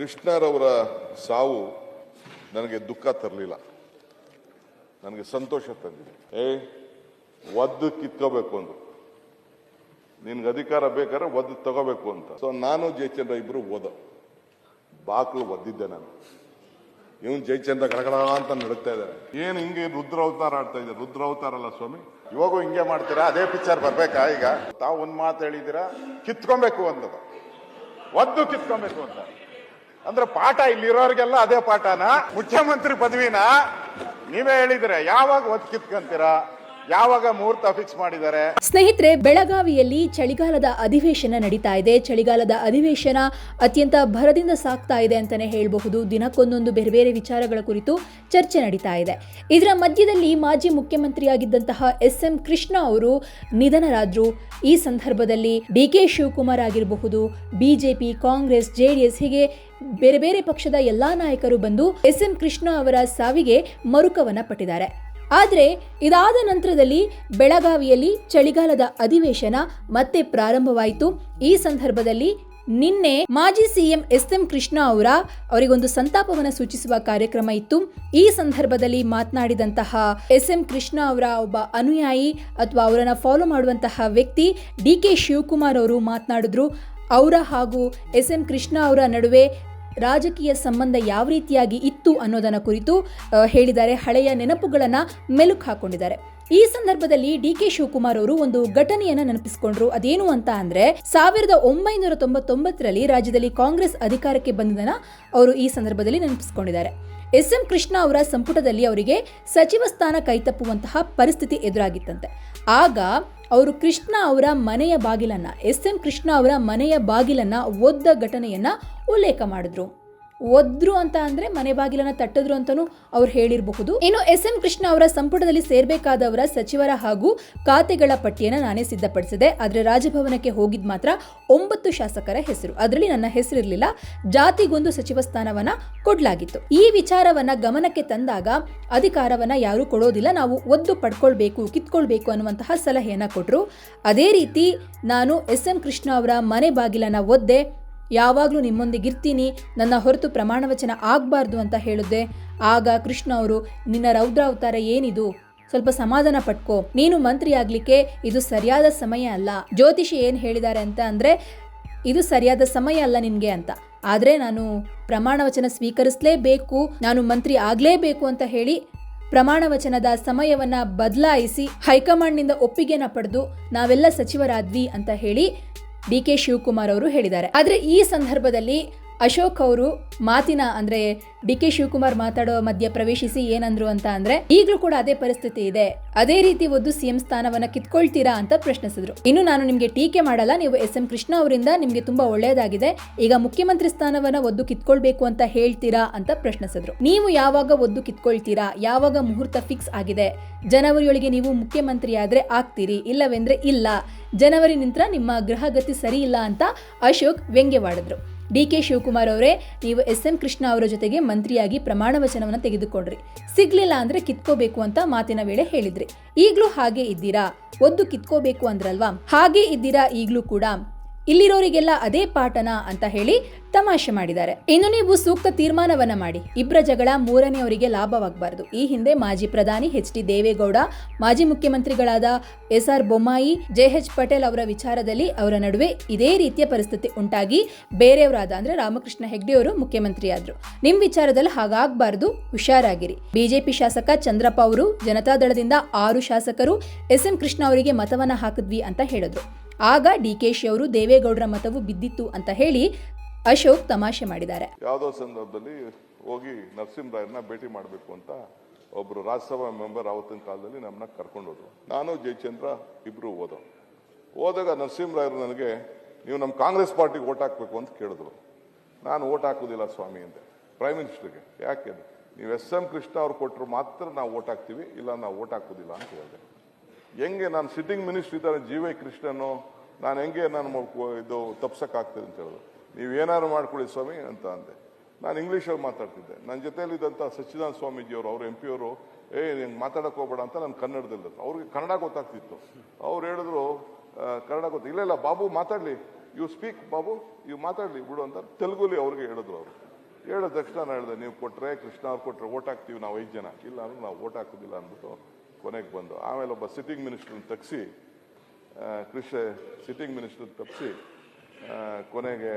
ಕೃಷ್ಣರವರ ಸಾವು ನನಗೆ ದುಃಖ ತರಲಿಲ್ಲ. ನನಗೆ ಸಂತೋಷ ತಂದಿದೆ. ಏ, ಒದ್ದು ಕಿತ್ಕೋಬೇಕು ಅಂದು ನಿನ್ಗೆ ಅಧಿಕಾರ ಬೇಕಾದ್ರೆ ಒದ್ದು ತಗೋಬೇಕು ಅಂತ. ಸೊ ನಾನು ಜಯಚಂದ್ರ ಇಬ್ರು ಓದ ಬಾಕ್ಲು ಒದ್ದಿದ್ದೆ ನಾನು. ಇವನು ಜಯಚಂದ್ರ ಗಡಗಡ ಅಂತ ನಡುತ್ತಾ ಇದ್ದಾರೆ ಏನು ಹಿಂಗೆ ರುದ್ರಾವತಾರ ಆಡ್ತಾ ಇದ್ದಾರೆ ರುದ್ರಾವತಾರ ಅಲ್ಲ ಸ್ವಾಮಿ? ಇವಾಗೂ ಹಿಂಗೆ ಮಾಡ್ತೀರಾ? ಅದೇ ಪಿಕ್ಚರ್ ಬರ್ಬೇಕಾ ಈಗ? ತಾವು ಒಂದು ಮಾತು ಹೇಳಿದ್ದೀರಾ? ಕಿತ್ಕೊಬೇಕು ಅಂತದ ಒದ್ದು ಕಿತ್ಕೊಬೇಕು ಅಂತ. ಅಂದ್ರೆ ಪಾಠ ಇಲ್ಲಿರೋರಿಗೆಲ್ಲ ಅದೇ ಪಾಠನ? ಮುಖ್ಯಮಂತ್ರಿ ಪದವಿನ? ನೀವೇ ಹೇಳಿದ್ರೆ, ಯಾವಾಗ ಒದ್ದು ಕಿತ್ಕೊಂತೀರಾ? ಯಾವಾಗ ಮುಹೂರ್ತ ಫಿಕ್ಸ್ ಮಾಡಿದ್ದಾರೆ? ಸ್ನೇಹಿತರೆ, ಬೆಳಗಾವಿಯಲ್ಲಿ ಚಳಿಗಾಲದ ಅಧಿವೇಶನ ನಡೀತಾ ಇದೆ. ಚಳಿಗಾಲದ ಅಧಿವೇಶನ ಅತ್ಯಂತ ಭರದಿಂದ ಸಾಗ್ತಾ ಇದೆ ಅಂತಾನೆ ಹೇಳಬಹುದು. ದಿನಕ್ಕೊಂದೊಂದು ಬೇರೆ ಬೇರೆ ವಿಚಾರಗಳ ಕುರಿತು ಚರ್ಚೆ ನಡೀತಾ ಇದೆ. ಇದರ ಮಧ್ಯದಲ್ಲಿ ಮಾಜಿ ಮುಖ್ಯಮಂತ್ರಿಯಾಗಿದ್ದಂತಹ ಎಸ್ ಎಂ ಕೃಷ್ಣ ಅವರು ನಿಧನರಾದ್ರು. ಈ ಸಂದರ್ಭದಲ್ಲಿ ಡಿ ಕೆ ಶಿವಕುಮಾರ್ ಆಗಿರಬಹುದು, ಬಿಜೆಪಿ, ಕಾಂಗ್ರೆಸ್ ಜೆಡಿಎಸ್ ಹೀಗೆ ಬೇರೆ ಬೇರೆ ಪಕ್ಷದ ಎಲ್ಲಾ ನಾಯಕರು ಬಂದು ಎಸ್ ಎಂ ಕೃಷ್ಣ ಅವರ ಸಾವಿಗೆ ಮರುಕವನ ಪಟ್ಟಿದ್ದಾರೆ. ಆದರೆ ಇದಾದ ನಂತರದಲ್ಲಿ ಬೆಳಗಾವಿಯಲ್ಲಿ ಚಳಿಗಾಲದ ಅಧಿವೇಶನ ಮತ್ತೆ ಪ್ರಾರಂಭವಾಯಿತು. ಈ ಸಂದರ್ಭದಲ್ಲಿ ನಿನ್ನೆ ಮಾಜಿ ಸಿಎಂ ಎಸ್ ಎಂ ಕೃಷ್ಣ ಅವರ ಅವರಿಗೊಂದು ಸಂತಾಪವನ್ನು ಸೂಚಿಸುವ ಕಾರ್ಯಕ್ರಮ ಇತ್ತು. ಈ ಸಂದರ್ಭದಲ್ಲಿ ಮಾತನಾಡಿದಂತಹ ಎಸ್ ಎಂ ಕೃಷ್ಣ ಅವರ ಒಬ್ಬ ಅನುಯಾಯಿ ಅಥವಾ ಅವರನ್ನ ಫಾಲೋ ಮಾಡುವಂತಹ ವ್ಯಕ್ತಿ ಡಿ ಕೆ ಶಿವಕುಮಾರ್ ಅವರು ಮಾತನಾಡಿದ್ರು. ಅವರ ಹಾಗೂ ಎಸ್ ಎಂ ಕೃಷ್ಣ ಅವರ ನಡುವೆ ರಾಜಕೀಯ ಸಂಬಂಧ ಯಾವ ರೀತಿಯಾಗಿ ಇತ್ತು ಅನ್ನೋದನ್ನ ಕುರಿತು ಹೇಳಿದ್ದಾರೆ. ಹಳೆಯ ನೆನಪುಗಳನ್ನ ಮೆಲುಕು ಹಾಕೊಂಡಿದ್ದಾರೆ. ಈ ಸಂದರ್ಭದಲ್ಲಿ ಡಿ ಕೆ ಶಿವಕುಮಾರ್ ಅವರು ಒಂದು ಘಟನೆಯನ್ನ ನೆನಪಿಸಿಕೊಂಡ್ರು. ಅದೇನು ಅಂತ ಅಂದ್ರೆ, ಸಾವಿರದ ಒಂಬೈನೂರ ತೊಂಬತ್ತೊಂಬತ್ತರಲ್ಲಿ ರಾಜ್ಯದಲ್ಲಿ ಕಾಂಗ್ರೆಸ್ ಅಧಿಕಾರಕ್ಕೆ ಬಂದದನ್ನ ಅವರು ಈ ಸಂದರ್ಭದಲ್ಲಿ ನೆನಪಿಸಿಕೊಂಡಿದ್ದಾರೆ. ಎಸ್ ಎಂ ಕೃಷ್ಣ ಅವರ ಸಂಪುಟದಲ್ಲಿ ಅವರಿಗೆ ಸಚಿವ ಸ್ಥಾನ ಕೈತಪ್ಪುವಂತಹ ಪರಿಸ್ಥಿತಿ ಎದುರಾಗಿತ್ತಂತೆ. ಆಗ ಅವರು ಕೃಷ್ಣ ಅವರ ಮನೆಯ ಬಾಗಿಲನ್ನು, ಎಸ್ ಎಂ ಕೃಷ್ಣ ಅವರ ಮನೆಯ ಬಾಗಿಲನ್ನು ಒದ್ದ ಘಟನೆಯನ್ನ ಉಲ್ಲೇಖ ಮಾಡಿದ್ರು. ಒದ್ರು ಅಂತ ಅಂದ್ರೆ ಮನೆ ಬಾಗಿಲನ್ನ ತಟ್ಟಿದ್ರು ಅಂತಾನೂ ಅವ್ರು ಹೇಳಿರಬಹುದು. ಇನ್ನು ಎಸ್ ಎಂ ಕೃಷ್ಣ ಅವರ ಸಂಪುಟದಲ್ಲಿ ಸೇರ್ಬೇಕಾದವರ ಸಚಿವರ ಹಾಗೂ ಖಾತೆಗಳ ಪಟ್ಟಿಯನ್ನ ನಾನೇ ಸಿದ್ಧಪಡಿಸಿದೆ. ಆದರೆ ರಾಜಭವನಕ್ಕೆ ಹೋಗಿದ್ ಮಾತ್ರ ಒಂಬತ್ತು ಶಾಸಕರ ಹೆಸರು. ಅದರಲ್ಲಿ ನನ್ನ ಹೆಸರಿರಲಿಲ್ಲ. ಜಾತಿಗೊಂದು ಸಚಿವ ಸ್ಥಾನವನ್ನ ಕೊಡ್ಲಾಗಿತ್ತು. ಈ ವಿಚಾರವನ್ನ ಗಮನಕ್ಕೆ ತಂದಾಗ ಅಧಿಕಾರವನ್ನ ಯಾರು ಕೊಡೋದಿಲ್ಲ. ನಾವು ಒದ್ದು ಪಡ್ಕೊಳ್ಬೇಕು, ಕಿತ್ಕೊಳ್ಬೇಕು ಅನ್ನುವಂತಹ ಸಲಹೆಯನ್ನ ಕೊಟ್ಟರು ಅದೇ ರೀತಿ ನಾನು ಎಸ್ ಎಂ ಕೃಷ್ಣ ಅವರ ಮನೆ ಬಾಗಿಲನ್ನ ಒದ್ದೆ ಯಾವಾಗಲೂ ನಿಮ್ಮೊಂದಿಗಿರ್ತೀನಿ, ನನ್ನ ಹೊರತು ಪ್ರಮಾಣವಚನ ಆಗಬಾರ್ದು ಅಂತ ಹೇಳಿದ್ದೆ. ಆಗ ಕೃಷ್ಣ ಅವರು, ನಿನ್ನ ರೌದ್ರಾವತಾರ ಏನಿದು? ಸ್ವಲ್ಪ ಸಮಾಧಾನ ಪಟ್ಕೋ. ನೀನು ಮಂತ್ರಿ ಆಗ್ಲಿಕ್ಕೆ ಇದು ಸರಿಯಾದ ಸಮಯ ಅಲ್ಲ. ಜ್ಯೋತಿಷಿ ಏನು ಹೇಳಿದ್ದಾರೆ ಅಂತ ಅಂದರೆ, ಇದು ಸರಿಯಾದ ಸಮಯ ಅಲ್ಲ ನಿನಗೆ ಅಂತ. ಆದರೆ ನಾನು ಪ್ರಮಾಣವಚನ ಸ್ವೀಕರಿಸಲೇಬೇಕು, ನಾನು ಮಂತ್ರಿ ಆಗಲೇಬೇಕು ಅಂತ ಹೇಳಿ ಪ್ರಮಾಣವಚನದ ಸಮಯವನ್ನ ಬದಲಾಯಿಸಿ ಹೈಕಮಾಂಡ್ನಿಂದ ಒಪ್ಪಿಗೆನ ಪಡೆದು ನಾವೆಲ್ಲ ಸಚಿವರಾದ್ವಿ ಅಂತ ಹೇಳಿ ಡಿ ಕೆ ಶಿವಕುಮಾರ್ ಅವರು ಹೇಳಿದ್ದಾರೆ. ಆದರೆ ಈ ಸಂದರ್ಭದಲ್ಲಿ ಅಶೋಕ್ ಅವರು ಮಾತಿನ, ಅಂದ್ರೆ ಡಿ ಕೆ ಶಿವಕುಮಾರ್ ಮಾತಾಡೋ ಮಧ್ಯ ಪ್ರವೇಶಿಸಿ ಏನಂದ್ರು ಅಂತ ಅಂದ್ರೆ, ಈಗಲೂ ಕೂಡ ಅದೇ ಪರಿಸ್ಥಿತಿ ಇದೆ. ಅದೇ ರೀತಿ ಒದ್ದು ಸಿಎಂ ಸ್ಥಾನವನ್ನ ಕಿತ್ಕೊಳ್ತೀರಾ ಅಂತ ಪ್ರಶ್ನಿಸಿದ್ರು. ಇನ್ನು ನಾನು ನಿಮಗೆ ಟೀಕೆ ಮಾಡಲ್ಲ, ನೀವು ಎಸ್ ಎಂ ಕೃಷ್ಣ ಅವರಿಂದ ನಿಮಗೆ ತುಂಬಾ ಒಳ್ಳೆಯದಾಗಿದೆ. ಈಗ ಮುಖ್ಯಮಂತ್ರಿ ಸ್ಥಾನವನ್ನ ಒದ್ದು ಕಿತ್ಕೊಳ್ಬೇಕು ಅಂತ ಹೇಳ್ತೀರಾ ಅಂತ ಪ್ರಶ್ನಿಸಿದ್ರು. ನೀವು ಯಾವಾಗ ಒದ್ದು ಕಿತ್ಕೊಳ್ತೀರಾ? ಯಾವಾಗ ಮುಹೂರ್ತ ಫಿಕ್ಸ್ ಆಗಿದೆ? ಜನವರಿಯೊಳಗೆ ನೀವು ಮುಖ್ಯಮಂತ್ರಿ ಆದ್ರೆ ಆಗ್ತೀರಿ, ಇಲ್ಲವೆಂದ್ರೆ ಇಲ್ಲ. ಜನವರಿ ನಂತರ ನಿಮ್ಮ ಗೃಹಗತಿ ಸರಿ ಇಲ್ಲ ಅಂತ ಅಶೋಕ್ ವ್ಯಂಗ್ಯವಾಡಿದ್ರು. ಡಿ ಕೆ ಶಿವಕುಮಾರ್ ಅವರೇ, ನೀವು ಎಸ್ ಎಂ ಕೃಷ್ಣ ಅವರ ಜೊತೆಗೆ ಮಂತ್ರಿಯಾಗಿ ಪ್ರಮಾಣ ವಚನವನ್ನು ತೆಗೆದುಕೊಂಡ್ರಿ. ಸಿಗ್ಲಿಲ್ಲ ಅಂದ್ರೆ ಕಿತ್ಕೋಬೇಕು ಅಂತ ಮಾತಿನ ವೇಳೆ ಹೇಳಿದ್ರಿ. ಈಗಲೂ ಹಾಗೆ ಇದ್ದೀರಾ? ಒಂದು ಕಿತ್ಕೋಬೇಕು ಅಂದ್ರಲ್ವಾ? ಹಾಗೆ ಇದ್ದೀರಾ ಈಗಲೂ ಕೂಡ? ಇಲ್ಲಿರೋರಿಗೆಲ್ಲ ಅದೇ ಪಾಠನ ಅಂತ ಹೇಳಿ ತಮಾಷೆ ಮಾಡಿದ್ದಾರೆ. ಇನ್ನು ನೀವು ಸೂಕ್ತ ತೀರ್ಮಾನವನ್ನ ಮಾಡಿ. ಇಬ್ಬರ ಜಗಳ ಮೂರನೆಯವರಿಗೆ ಲಾಭವಾಗಬಾರದು. ಈ ಹಿಂದೆ ಮಾಜಿ ಪ್ರಧಾನಿ ಎಚ್ ಡಿ ದೇವೇಗೌಡ, ಮಾಜಿ ಮುಖ್ಯಮಂತ್ರಿಗಳಾದ S R Bommai, J H Patel ಅವರ ವಿಚಾರದಲ್ಲಿ ಅವರ ನಡುವೆ ಇದೇ ರೀತಿಯ ಪರಿಸ್ಥಿತಿ ಉಂಟಾಗಿ ಬೇರೆಯವರಾದ ಅಂದ್ರೆ ರಾಮಕೃಷ್ಣ ಹೆಗ್ಡೆ ಅವರು ಮುಖ್ಯಮಂತ್ರಿಯಾದ್ರು. ನಿಮ್ ವಿಚಾರದಲ್ಲಿ ಹಾಗಾಗಬಾರದು. ಹುಷಾರಾಗಿರಿ. ಬಿಜೆಪಿ ಶಾಸಕ ಚಂದ್ರಪ್ಪ ಅವರು ಜನತಾದಳದಿಂದ ಆರು ಶಾಸಕರು, ಎಸ್ ಎಂ ಕೃಷ್ಣ ಅವರಿಗೆ ಮತವನ್ನ ಹಾಕಿದ್ವಿ ಅಂತ ಹೇಳಿದ್ರು. ಆಗ ಡಿ ಕೆ ಶಿ ಅವರು ದೇವೇಗೌಡರ ಮತವು ಬಿದ್ದಿತ್ತು ಅಂತ ಹೇಳಿ ಅಶೋಕ್ ತಮಾಷೆ ಮಾಡಿದ್ದಾರೆ. ಯಾವುದೋ ಸಂದರ್ಭದಲ್ಲಿ ಹೋಗಿ ನರಸಿಂಹರಾಯರನ್ನ ಭೇಟಿ ಮಾಡಬೇಕು ಅಂತ ಒಬ್ಬರು ರಾಜ್ಯಸಭಾ ಮೆಂಬರ್ ಆವತ್ತಿನ ಕಾಲದಲ್ಲಿ ನಮ್ಮನ್ನ ಕರ್ಕೊಂಡು ಹೋದ್ರು ನಾನು ಜಯಚಂದ್ರ ಇಬ್ಬರು ಹೋದ ಹೋದಾಗ ನರಸಿಂಹರಾಯರು ನನಗೆ, ನೀವು ನಮ್ಮ ಕಾಂಗ್ರೆಸ್ ಪಾರ್ಟಿಗೆ ಓಟ್ ಹಾಕಬೇಕು ಅಂತ ಕೇಳಿದ್ರು. ನಾನು ಓಟ್ ಹಾಕೋದಿಲ್ಲ ಸ್ವಾಮಿ, ಅಂದೆ. ಪ್ರೈಮ್ ಮಿನಿಸ್ಟರ್ಗೆ ಯಾಕೆ? ನೀವು ಎಸ್ ಎಂ ಕೃಷ್ಣ ಅವ್ರು ಕೊಟ್ಟರು ಮಾತ್ರ ನಾವು ಓಟ್ ಹಾಕ್ತೀವಿ, ಇಲ್ಲ ನಾವು ಓಟ್ ಹಾಕೋದಿಲ್ಲ ಅಂತ ಹೇಳಿದೆ. ಹೆಂಗೆ ನಾನು ಸಿಟ್ಟಿಂಗ್ ಮಿನಿಸ್ಟರ್ ಇದ್ದಾರೆ, ಜಿ ವೈ ಕೃಷ್ಣನು, ನಾನು ಹೆಂಗೆ ನಾನು ಇದು ತಪ್ಸೋಕ್ಕಾಗ್ತೀನಿ ಅಂತ ಹೇಳಿದ್ರು. ನೀವು ಏನಾದ್ರು ಮಾಡ್ಕೊಳ್ಳಿ ಸ್ವಾಮಿ ಅಂತ ಅಂದೆ. ನಾನು ಇಂಗ್ಲೀಷಲ್ಲಿ ಮಾತಾಡ್ತಿದ್ದೆ. ನನ್ನ ಜೊತೆಯಲ್ಲಿದ್ದಂಥ ಸಚ್ಚಿದಾನಂದ ಸ್ವಾಮೀಜಿಯವರು, ಅವರು ಎಂ ಪಿಯವರು, ಏ ಹಿಂಗೆ ಮಾತಾಡಕ್ಕೆ ಹೋಗ್ಬೇಡ ಅಂತ ನಾನು ಕನ್ನಡದಲ್ಲಿ ಅವ್ರಿಗೆ ಕನ್ನಡ ಗೊತ್ತಾಗ್ತಿತ್ತು. ಅವ್ರು ಹೇಳಿದ್ರು ಕನ್ನಡ ಗೊತ್ತು ಇಲ್ಲ ಇಲ್ಲ, ಬಾಬು, ಮಾತಾಡಲಿ. ಯು ಸ್ಪೀಕ್ ಬಾಬು ಇವು ಮಾತಾಡಲಿ, ಬಿಡು ಅಂತ ತೆಲುಗುಲಿ ಅವ್ರಿಗೆ ಹೇಳಿದ್ರು ಅವರು. ಹೇಳಿದ ತಕ್ಷಣ ನಾನು ಹೇಳಿದೆ, ನೀವು ಕೊಟ್ಟರೆ ಕೃಷ್ಣ ಅವ್ರು ಕೊಟ್ಟರೆ ಓಟ್ ಹಾಕ್ತೀವಿ ನಾವು ಐದು ಜನ. ಇಲ್ಲ ಅಂದ್ರೆ ನಾವು ಓಟ್ ಹಾಕೋದಿಲ್ಲ ಅಂದ್ಬಿಟ್ಟು ಕೊನೆಗೆ ಬಂದು, ಆಮೇಲೆ ಒಬ್ಬ ಸಿಟ್ಟಿಂಗ್ ಮಿನಿಸ್ಟ್ರನ್ನ ತಗ್ಸಿ ಕೃಷಿ ಸಿಟ್ಟಿಂಗ್ ಮಿನಿಸ್ಟರ್ ತಪ್ಪಿಸಿ ಕೊನೆಗೆ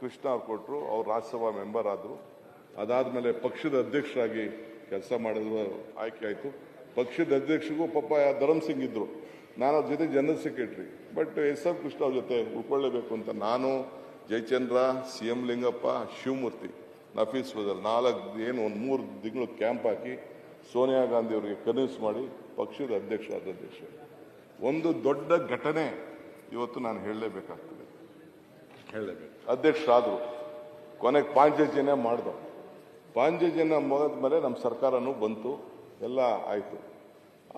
ಕೃಷ್ಣ ಅವ್ರು ಕೊಟ್ಟರು ಅವ್ರು ರಾಜ್ಯಸಭಾ ಮೆಂಬರ್ ಆದರು. ಅದಾದಮೇಲೆ ಪಕ್ಷದ ಅಧ್ಯಕ್ಷರಾಗಿ ಕೆಲಸ ಮಾಡಿದ್ರು, ಆಯ್ಕೆ ಆಯಿತು. ಪಕ್ಷದ ಅಧ್ಯಕ್ಷರಿಗೂ ಪಾಪ ಧರಮ್ ಸಿಂಗ್ ಇದ್ದರು ನಾನು ಅವ್ರ ಜೊತೆ general secretary but S R Krishna ಅವ್ರ ಜೊತೆ ಉಳ್ಕೊಳ್ಳೇಬೇಕು ಅಂತ ನಾನು, ಜಯಚಂದ್ರ, ಸಿ ಎಂ ಲಿಂಗಪ್ಪ, ಶಿವಮೂರ್ತಿ, ನಫೀಸ್ ಬದಲ್ ನಾಲ್ಕು, ಏನು ಒಂದು ಮೂರು ತಿಂಗಳು ಕ್ಯಾಂಪ್ ಹಾಕಿ ಸೋನಿಯಾ ಗಾಂಧಿ ಅವರಿಗೆ ಕನ್ವಿನ್ಸ್ ಮಾಡಿ ಪಕ್ಷದ ಅಧ್ಯಕ್ಷ ಆದ ಅಧ್ಯಕ್ಷ ಒಂದು ದೊಡ್ಡ ಘಟನೆ ಇವತ್ತು ನಾನು ಹೇಳಲೇಬೇಕಾಗ್ತದೆ. ಹೇಳಲೇಬೇಕು. ಅಧ್ಯಕ್ಷರಾದರು. ಕೊನೆಗೆ ಪಾಂಚಜನ್ಯ ಮಾಡ್ದು ಪಾಂಚಜನ್ಯ ಮುಗಿದ ಮೇಲೆ ನಮ್ಮ ಸರ್ಕಾರನೂ ಬಂತು ಎಲ್ಲ ಆಯಿತು.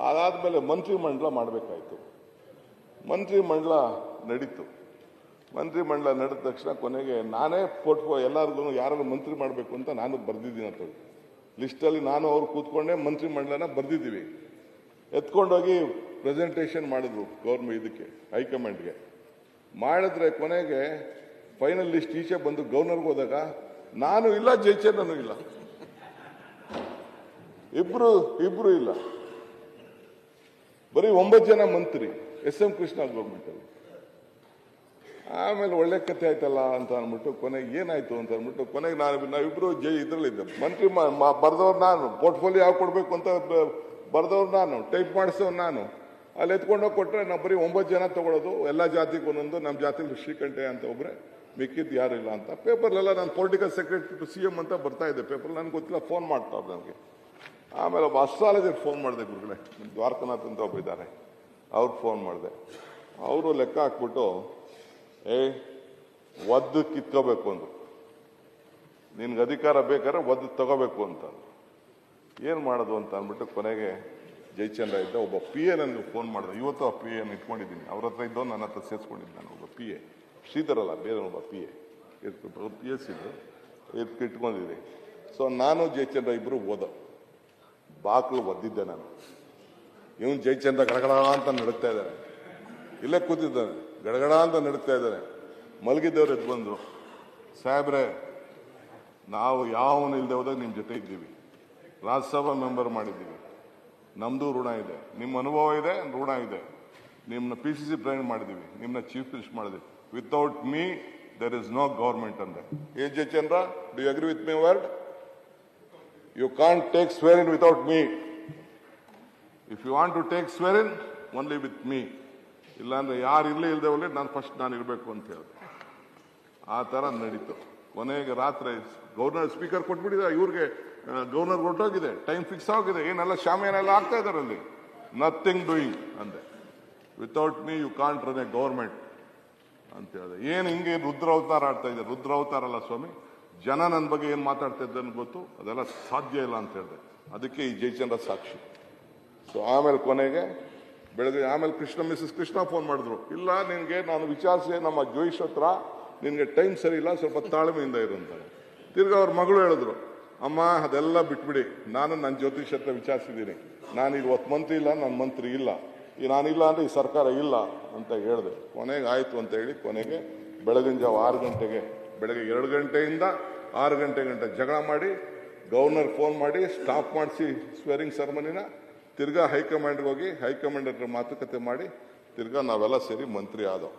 ಅದಾದಮೇಲೆ ಮಂತ್ರಿಮಂಡಲ ಮಾಡಬೇಕಾಯ್ತು. ಮಂತ್ರಿಮಂಡಲ ನಡೀತು. ಮಂತ್ರಿಮಂಡಲ ನಡೆದ ತಕ್ಷಣ ಕೊನೆಗೆ ನಾನೇ ಪೋರ್ಟ್ಫೋ ಎಲ್ಲರಿಗೂ ಯಾರನ್ನು ಮಂತ್ರಿ ಮಾಡಬೇಕು ಅಂತ ನಾನು ಬರೆದಿದ್ದೀನಿ ಅಂತ ಲಿಸ್ಟಲ್ಲಿ ನಾನು ಅವ್ರು ಮಂತ್ರಿ ಮಂಡಲನ ಬರೆದಿದ್ದೀವಿ. ಎತ್ಕೊಂಡೋಗಿ ಪ್ರೆಸೆಂಟೇಷನ್ ಮಾಡಿದ್ರು ಗೌರ್ಮೆಂಟ್ ಇದಕ್ಕೆ, ಹೈಕಮಾಂಡ್ಗೆ. ಮಾಡಿದ್ರೆ ಕೊನೆಗೆ ಫೈನಲ್ ಲಿಸ್ಟ್ ಈಚೆ ಬಂದು ಗವರ್ನರ್ಗೆ ಹೋದಾಗ, ನಾನು ಇಲ್ಲ ಜಯಚಂದ್ರನು ಇಲ್ಲ. ಇಬ್ರು ಇಬ್ರು ಇಲ್ಲ. ಬರೀ ಒಂಬತ್ತು ಜನ ಮಂತ್ರಿ, ಎಸ್ ಎಂ ಕೃಷ್ಣ ಗೌರ್ಮೆಂಟ್ ಅಲ್ಲಿ ಆಮೇಲೆ ಒಳ್ಳೆ ಕತೆ ಆಯ್ತಲ್ಲ ಅಂತ ಅಂದ್ಬಿಟ್ಟು ಕೊನೆಗೆ ಏನಾಯ್ತು ಅಂತ ಅಂದ್ಬಿಟ್ಟು ಕೊನೆಗೆ ನಾನು ನಾವಿಬ್ರು ಜೈ ಇದ್ರಲ್ಲಿದ್ದೆ. ಮಂತ್ರಿ ಬರೆದವ್ರು ನಾನು ಪೋರ್ಟ್ಫೋಲಿಯೋ ಯಾವ ಕೊಡ್ಬೇಕು ಅಂತ ಬರೆದವ್ರು ನಾನು ಟೈಪ್ ಮಾಡಿಸೋರು ನಾನು. ಅಲ್ಲಿ ಎತ್ಕೊಂಡೋಗಿ ಕೊಟ್ಟರೆ ನಾವು ಬರೀ ಒಂಬತ್ತು ಜನ ತಗೊಳ್ಳೋದು ಎಲ್ಲ ಜಾತಿಗೆ ಒಂದೊಂದು ನಮ್ಮ ಜಾತಿಲಿ ಶ್ರೀಕಂಠೆ ಅಂತ ಒಬ್ಬರೇ ಮಿಕ್ಕಿದ್ದು ಯಾರಿಲ್ಲ ಅಂತ. ಪೇಪರ್ಲೆಲ್ಲ ನಾನು political secretary to C M ಅಂತ ಬರ್ತಾ ಇದ್ದೆ ಪೇಪರ್ ನನಗೆ ಗೊತ್ತಿಲ್ಲ ಫೋನ್ ಮಾಡ್ತಾರೆ ನನಗೆ ಆಮೇಲೆ ಒಬ್ಬ ಅಸ್ಟ್ರಾಲಜರ್ ಫೋನ್ ಮಾಡಿದೆ ಗುರುಗಳೇ, ದ್ವಾರಕನಾಥ್ ಅಂತ ಒಬ್ಬ ಇದ್ದಾರೆ ಅವ್ರಿಗೆ ಫೋನ್ ಮಾಡಿದೆ. ಅವರು ಲೆಕ್ಕ ಹಾಕ್ಬಿಟ್ಟು ಏ, ಒದ್ದು ಕಿತ್ಕೋಬೇಕು ಅಂದ್ರು. ನಿನ್ಗೆ ಅಧಿಕಾರ ಬೇಕಾದ್ರೆ ಒದ್ದು ತಗೋಬೇಕು ಅಂತ ಏನು ಮಾಡೋದು ಅಂತ ಅಂದ್ಬಿಟ್ಟು ಕೊನೆಗೆ ಜಯಚಂದ್ರ ಇದ್ದ ಒಬ್ಬ ಪಿ ಎ ನನಗೆ ಫೋನ್ ಮಾಡಿದೆ. ಇವತ್ತು ಆ ಪಿ ಎನ್ ಇಟ್ಕೊಂಡಿದ್ದೀನಿ. ಅವ್ರ ಹತ್ರ ಇದ್ದೋ ನನ್ನ ಹತ್ರ ಸೇರಿಸ್ಕೊಂಡಿದ್ದೆ ನಾನು ಒಬ್ಬ ಪಿ ಎ ಶ್ರೀಧರಲ್ಲ ಬೇರೆ ಒಬ್ಬ ಪಿ ಎ ಪಿ ಎಸ್ ಇದ್ದು ಇದಕ್ಕೆ ಇಟ್ಕೊಂಡಿದ್ದೀನಿ ಸೊ ನಾನು ಜಯಚಂದ್ರ ಇಬ್ಬರು ಓದ ಬಾಕ್ಲು ಒದ್ದಿದ್ದೆ ನಾನು. ಇವನು ಜಯಚಂದ್ರ ಗಡಗಡ ಅಂತ ನಡುತ್ತಾ ಇದ್ದಾರೆ ಇಲ್ಲೇ ಕೂತಿದ್ದಾನೆ. ಗಡಗಡ ಅಂತ ನಡೀತಾ ಇದ್ದಾರೆ. ಮಲಗಿದ್ದವ್ರು ಎದ್ದು ಬಂದು ಸಾಹೇಬ್ರೆ, ನಾವು ಯಾವನು ಇಲ್ಲದೆ ಹೋದಾಗ ನಿಮ್ಮ ಜೊತೆ ಇದ್ದೀವಿ. ರಾಜ್ಯಸಭಾ ಮೆಂಬರ್ ಮಾಡಿದ್ದೀವಿ. ನಮ್ಮದು ಋಣ ಇದೆ. ನಿಮ್ಮ ಅನುಭವ ಇದೆ, ಋಣ ಇದೆ. ನಿಮ್ಮನ್ನ ಪಿ ಸಿ ಸಿ ಪ್ರೆಸಿಡೆಂಟ್ ಮಾಡಿದ್ದೀವಿ. ನಿಮ್ಮನ್ನ ಚೀಫ್ ಮಿನಿಸ್ಟರ್ ಮಾಡಿದ್ವಿ without me there is no government ಅಂದೆ. J Jayachandra do you agree with my word you can't take swear in without me if you want to take swear in only with me ಇಲ್ಲಾಂದ್ರೆ ಯಾರು ಇಲ್ಲೇ ಇಲ್ಲದೆ ಹೋಗಲಿ, ನಾನು first ನಾನು ಇರಬೇಕು ಅಂತ ಹೇಳಿದೆ. ಆ ಥರ ನಡೀತು. ಕೊನೆಗೆ ರಾತ್ರಿ ಗವರ್ನರ್ ಸ್ಪೀಕರ್ ಕೊಟ್ಬಿಟ್ಟಿದೆ, ಇವ್ರಿಗೆ ಗವರ್ನರ್ ಹೊರಟೋಗಿದೆ ಟೈಮ್ ಫಿಕ್ಸ್ ಆಗಿದೆ, ಏನೆಲ್ಲ ಶಾಮಿಯಾನೆಲ್ಲ ಆಗ್ತಾ ಇದ್ದಾರೆ ಅಲ್ಲಿ? ನಥಿಂಗ್ ಡೂಯಿಂಗ್ ಅಂದೆ. Without me you can't run a government ಅಂತ ಹೇಳಿದೆ. ಏನು ಹಿಂಗೆ ರುದ್ರ ಅವತಾರ ಆಡ್ತಾ ಇದೆ ರುದ್ರ ಅವತಾರ ಅಲ್ಲ ಸ್ವಾಮಿ, ಜನ ನನ್ನ ಬಗ್ಗೆ ಏನು ಮಾತಾಡ್ತಾ ಇದ್ದಾನೆ ಗೊತ್ತು? ಅದೆಲ್ಲ ಸಾಧ್ಯ ಇಲ್ಲ ಅಂತ ಹೇಳಿದೆ. ಅದಕ್ಕೆ ಈ ಜಯಚಂದ್ರ ಸಾಕ್ಷಿ. ಸೊ ಆಮೇಲೆ ಕೊನೆಗೆ ಬೆಳಗ್ಗೆ ಆಮೇಲೆ ಕೃಷ್ಣ ಮಿಸಸ್ ಕೃಷ್ಣ ಫೋನ್ ಮಾಡಿದ್ರು. ಇಲ್ಲ, ನಿನಗೆ ನಾನು ವಿಚಾರಿಸಿ, ನಮ್ಮ ಜೋಯಿಸ್ ಹತ್ರ ನಿನಗೆ ಟೈಮ್ ಸರಿ ಇಲ್ಲ, ಸ್ವಲ್ಪ ತಾಳ್ಮೆಯಿಂದ ಇರು ಅಂತ ತಿರ್ಗಿ ಅವ್ರ ಮಗಳು ಹೇಳಿದ್ರು, ಅಮ್ಮ, ಅದೆಲ್ಲ ಬಿಟ್ಬಿಡಿ. ನಾನು ನನ್ನ ಜ್ಯೋತಿಷ್ ಹತ್ರ ವಿಚಾರಿಸಿದ್ದೀನಿ. ನಾನು ಇವತ್ತು ಮಂತ್ರಿ ಇಲ್ಲ ನನ್ನ ಮಂತ್ರಿ ಇಲ್ಲ. ಈ ನಾನಿಲ್ಲ ಅಂದರೆ ಈ ಸರ್ಕಾರ ಇಲ್ಲ, ಅಂತ ಹೇಳಿದೆ. ಕೊನೆಗೆ ಆಯಿತು ಅಂತ ಹೇಳಿ ಕೊನೆಗೆ ಬೆಳಗಿನ ಜಾವ ಆರು ಗಂಟೆಗೆ, ಬೆಳಗ್ಗೆ ಎರಡು ಗಂಟೆಯಿಂದ ಆರು ಗಂಟೆ ಗಂಟೆ ಜಗಳ ಮಾಡಿ ಗವರ್ನರ್ ಫೋನ್ ಮಾಡಿ ಸ್ಟಾಪ್ ಮಾಡಿಸಿ ಸ್ವೇರಿಂಗ್ ಸೆರೆಮನಿನ ತಿರ್ಗಾ ಹೈಕಮಾಂಡ್ಗೆ ಹೋಗಿ ಹೈಕಮಾಂಡ್ ಹತ್ರ ಮಾತುಕತೆ ಮಾಡಿ ತಿರ್ಗಾ ನಾವೆಲ್ಲ ಸೇರಿ ಮಂತ್ರಿ ಆದವು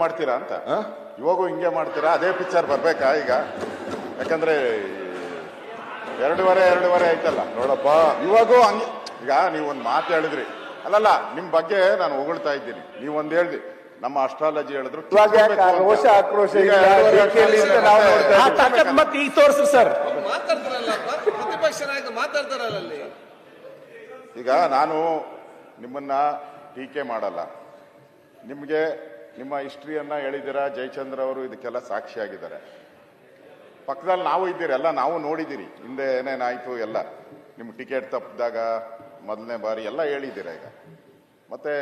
ಮಾಡ್ತೀರಾ ಅಂತ? ಇವಾಗೂ ಹಿಂಗೆ ಮಾಡ್ತೀರಾ? ಅದೇ ಪಿಕ್ಚರ್ ಬರ್ಬೇಕಾ ಈಗ? ಯಾಕಂದ್ರೆ ಎರಡೂವರೆ ಎರಡೂವರೆ ಆಯ್ತಲ್ಲ. ನೋಡಪ್ಪ. ಇವಾಗೂ ಹಂಗೆ ಈಗ ನೀವೊಂದು ಮಾತು ಹೇಳಿದ್ರಿ. ಅಲ್ಲಲ್ಲ ನಿಮ್ ಬಗ್ಗೆ ನಾನು ಹೊಗಳ್ತಾ ಇದ್ದೀನಿ. ನೀವೊಂದು ಹೇಳ್ದಿ ನಮ್ಮ ಅಸ್ಟ್ರಾಲಜಿ ಹೇಳಿದ್ರು ಇವಾಗ ಯಾಕೆ ಆ ರೋಷ ಆಕ್ರೋಶ ಈಗ ತೋರಿಸ್ರಿ ಸರ್. ನಾಯಕ ಮಾತಾಡ್ತಾರಲ್ಲ ಈಗ ನಾನು ನಿಮ್ಮನ್ನ ಟೀಕೆ ಮಾಡಲ್ಲ. ನಿಮಗೆ ನಿಮ್ಮ ಹಿಸ್ಟ್ರಿಯನ್ನ ಹೇಳಿದ್ದೀರಾ? ಜಯಚಂದ್ರ ಅವರು ಇದಕ್ಕೆಲ್ಲ ಸಾಕ್ಷಿಯಾಗಿದ್ದಾರೆ. ಪಕ್ಕದಲ್ಲಿ ನಾವು ಇದ್ದೀರಿ, ಎಲ್ಲ ನಾವು ನೋಡಿದ್ದೀರಿ. ಹಿಂದೆ ಏನೇನಾಯಿತು ಎಲ್ಲ. ನಿಮ್ಮ ಟಿಕೆಟ್ ತಪ್ಪಿದಾಗ ಮೊದಲನೇ ಬಾರಿ ಎಲ್ಲ ಹೇಳಿದ್ದೀರಾ ಈಗ? ಮತ್ತೆ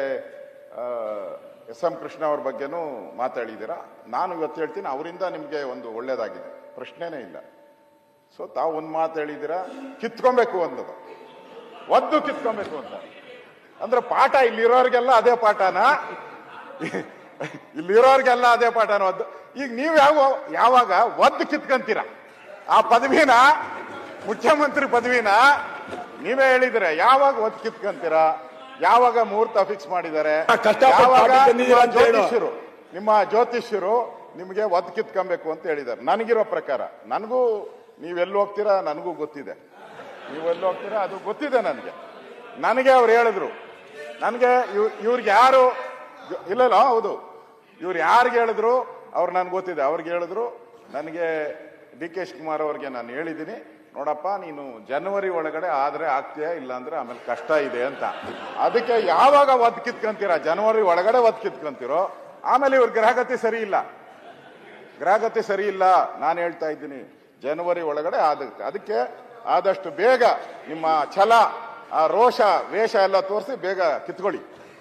ಎಸ್ ಎಂ ಕೃಷ್ಣ ಅವ್ರ ಬಗ್ಗೆನೂ ಮಾತಾಡಿದ್ದೀರಾ? ನಾನು ಇವತ್ತು ಹೇಳ್ತೀನಿ, ಅವರಿಂದ ನಿಮಗೆ ಒಂದು ಒಳ್ಳೆಯದಾಗಿದೆ ಪ್ರಶ್ನೆನೇ ಇಲ್ಲ. ಸೊ ತಾವು ಒಂದು ಮಾತು ಹೇಳಿದಿರ ಕಿತ್ಕೊಬೇಕು ಅಂದದು ಒದ್ದು ಕಿತ್ಕೊಬೇಕು ಅಂತ. ಅಂದ್ರೆ ಪಾಠ ಇಲ್ಲಿರೋರಿಗೆಲ್ಲ ಅದೇ ಪಾಠನ? ಇಲ್ಲಿರೋರಿಗೆಲ್ಲ ಅದೇ ಪಾಠನ ಒದ್ದು? ಈಗ ನೀವು ಯಾವ ಯಾವಾಗ ಒದ್ದು ಕಿತ್ಕಂತೀರ? ಆ ಪದವಿನ? ಮುಖ್ಯಮಂತ್ರಿ ಪದವಿನ? ನೀವೇ ಹೇಳಿದ್ರೆ ಯಾವಾಗ ಒದ್ದು ಕಿತ್ಕಂತೀರ? ಯಾವಾಗ ಮುಹೂರ್ತ ಫಿಕ್ಸ್ ಮಾಡಿದ್ದಾರೆ? ಯಾವಾಗ. ಜ್ಯೋತಿಷ್ಯರು ನಿಮ್ಮ ಜ್ಯೋತಿಷ್ಯರು ನಿಮಗೆ ಒದ್ದು ಕಿತ್ಕೊಬೇಕು ಅಂತ ಹೇಳಿದ್ದಾರೆ. ನನಗಿರೋ ಪ್ರಕಾರ ನನಗೂ ನೀವೆಲ್ಲಿ ಹೋಗ್ತೀರಾ? ನನಗೂ ಗೊತ್ತಿದೆ. ನೀವೆಲ್ಲಿ ಹೋಗ್ತೀರಾ? ಅದು ಗೊತ್ತಿದೆ ನನಗೆ. ನನಗೆ ಅವ್ರು ಹೇಳಿದ್ರು. ನನಗೆ ಇವ್ರಿಗೆ ಯಾರು, ಇಲ್ಲ ಇಲ್ಲ, ಹೌದು. ಇವ್ರು ಯಾರಿಗೆ ಹೇಳಿದ್ರು? ಅವ್ರು ನನ್ಗೆ ಗೊತ್ತಿದೆ. ಅವ್ರಿಗೆ ಹೇಳಿದ್ರು, ನನಗೆ ಡಿ ಕೆ ಶಿವಕುಮಾರ್ ಅವ್ರಿಗೆ ನಾನು ಹೇಳಿದ್ದೀನಿ. ನೋಡಪ್ಪ, ನೀನು ಜನವರಿ ಒಳಗಡೆ ಆದ್ರೆ ಆಗ್ತೀಯಾ? ಇಲ್ಲಾಂದ್ರೆ ಆಮೇಲೆ ಕಷ್ಟ ಇದೆ ಅಂತ. ಅದಕ್ಕೆ ಯಾವಾಗ ಒದ್ ಕಿತ್ಕೊಂತೀರಾ? ಜನವರಿ ಒಳಗಡೆ ಒದ್ ಕಿತ್ಕೊಂತೀರೋ? ಆಮೇಲೆ ಇವ್ರ ಗ್ರಹಗತಿ ಸರಿ ಇಲ್ಲ. ಗ್ರಹಗತಿ ಸರಿ ಇಲ್ಲ. ನಾನು ಹೇಳ್ತಾ ಇದ್ದೀನಿ. ಜನವರಿ ಒಳಗಡೆ ಆಗುತ್ತೆ. ಅದಕ್ಕೆ ಆದಷ್ಟು ಬೇಗ ನಿಮ್ಮ ಛಲ, ಆ ರೋಷ, ವೇಷ ಎಲ್ಲ ತೋರಿಸಿ ಬೇಗ ಕಿತ್ಕೊಳ್ಳಿ.